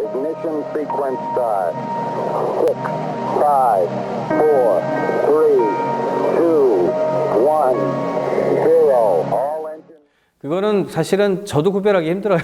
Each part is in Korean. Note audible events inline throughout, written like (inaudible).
Ignition sequence start. Six, five, four, three, two, one. 그거는 사실은 저도 구별하기 힘들어요.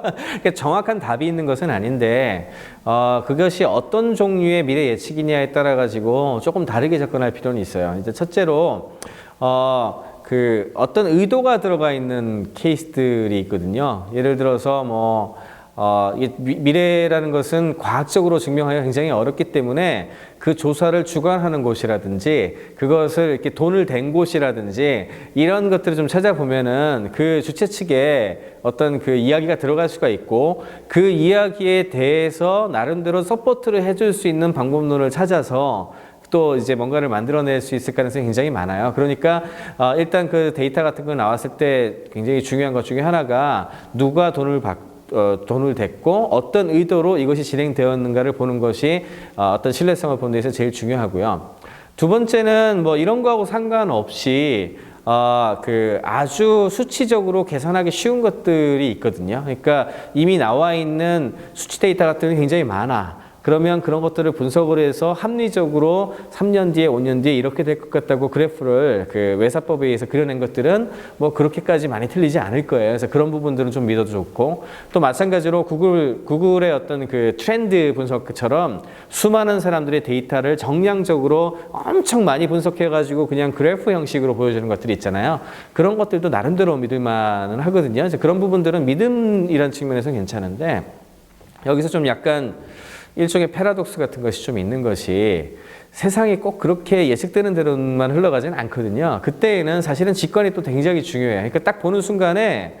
(laughs) 정확한 답이 있는 것은 아닌데, 어, 그것이 어떤 종류의 미래 예측이냐에 따라 가지고 조금 다르게 접근할 필요는 있어요. 이제 첫째로, 어, 그 어떤 의도가 들어가 있는 케이스들이 있거든요. 예를 들어서 뭐, 어, 미래라는 것은 과학적으로 증명하기가 굉장히 어렵기 때문에 그 조사를 주관하는 곳이라든지 그것을 이렇게 돈을 댄 곳이라든지 이런 것들을 좀 찾아보면은 그 주최 측에 어떤 그 이야기가 들어갈 수가 있고 그 이야기에 대해서 나름대로 서포트를 해줄 수 있는 방법론을 찾아서 또 이제 뭔가를 만들어낼 수 있을 가능성이 굉장히 많아요. 그러니까 어, 일단 그 데이터 같은 거 나왔을 때 굉장히 중요한 것 중에 하나가 누가 돈을 받 어, 돈을 댔고 어떤 의도로 이것이 진행되었는가를 보는 것이 어, 어떤 신뢰성을 보는 데 있어서 제일 중요하고요. 두 번째는 뭐 이런 거하고 상관없이 어, 그 아주 수치적으로 계산하기 쉬운 것들이 있거든요. 그러니까 이미 나와 있는 수치 데이터 같은 게 굉장히 많아. 그러면 그런 것들을 분석을 해서 합리적으로 3년 뒤에 5년 뒤에 이렇게 될 것 같다고 그래프를 그 외사법에 의해서 그려낸 것들은 뭐 그렇게까지 많이 틀리지 않을 거예요. 그래서 그런 부분들은 좀 믿어도 좋고 또 마찬가지로 구글 구글의 어떤 그 트렌드 분석처럼 수많은 사람들의 데이터를 정량적으로 엄청 많이 분석해 가지고 그냥 그래프 형식으로 보여주는 것들이 있잖아요. 그런 것들도 나름대로 믿을 만은 하거든요. 그래서 그런 부분들은 믿음이란 측면에서 괜찮은데 여기서 좀 약간 일종의 패러독스 같은 것이 좀 있는 것이 세상이 꼭 그렇게 예측되는 대로만 흘러가지는 않거든요. 그때에는 사실은 직관이 또 굉장히 중요해요. 그러니까 딱 보는 순간에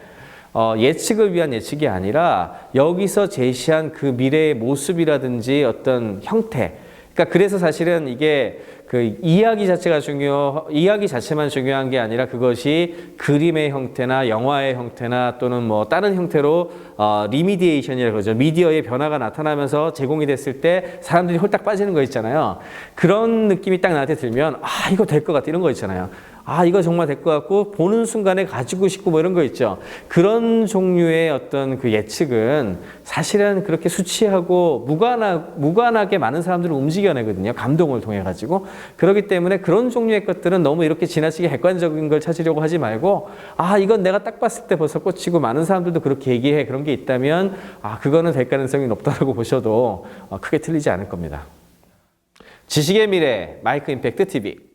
어, 예측을 위한 예측이 아니라 여기서 제시한 그 미래의 모습이라든지 어떤 형태. 그러니까 그래서 사실은 이게 그 이야기 자체가 중요, 이야기 자체만 중요한 게 아니라 그것이 그림의 형태나 영화의 형태나 또는 뭐 다른 형태로 어, 리미디에이션이라고 그러죠. 미디어의 변화가 나타나면서 제공이 됐을 때 사람들이 홀딱 빠지는 거 있잖아요. 그런 느낌이 딱 나한테 들면 아, 이거 될 것 같아. 이런 거 있잖아요. 아, 이거 정말 될 것 같고, 보는 순간에 가지고 싶고 뭐 이런 거 있죠. 그런 종류의 어떤 그 예측은 사실은 그렇게 수치하고 무관하, 무관하게 많은 사람들을 움직여내거든요. 감동을 통해가지고. 그렇기 때문에 그런 종류의 것들은 너무 이렇게 지나치게 객관적인 걸 찾으려고 하지 말고, 아, 이건 내가 딱 봤을 때 벌써 꽂히고 많은 사람들도 그렇게 얘기해. 그런 게 있다면, 아, 그거는 될 가능성이 높다라고 보셔도 어, 크게 틀리지 않을 겁니다. 지식의 미래, 마이크 임팩트 TV.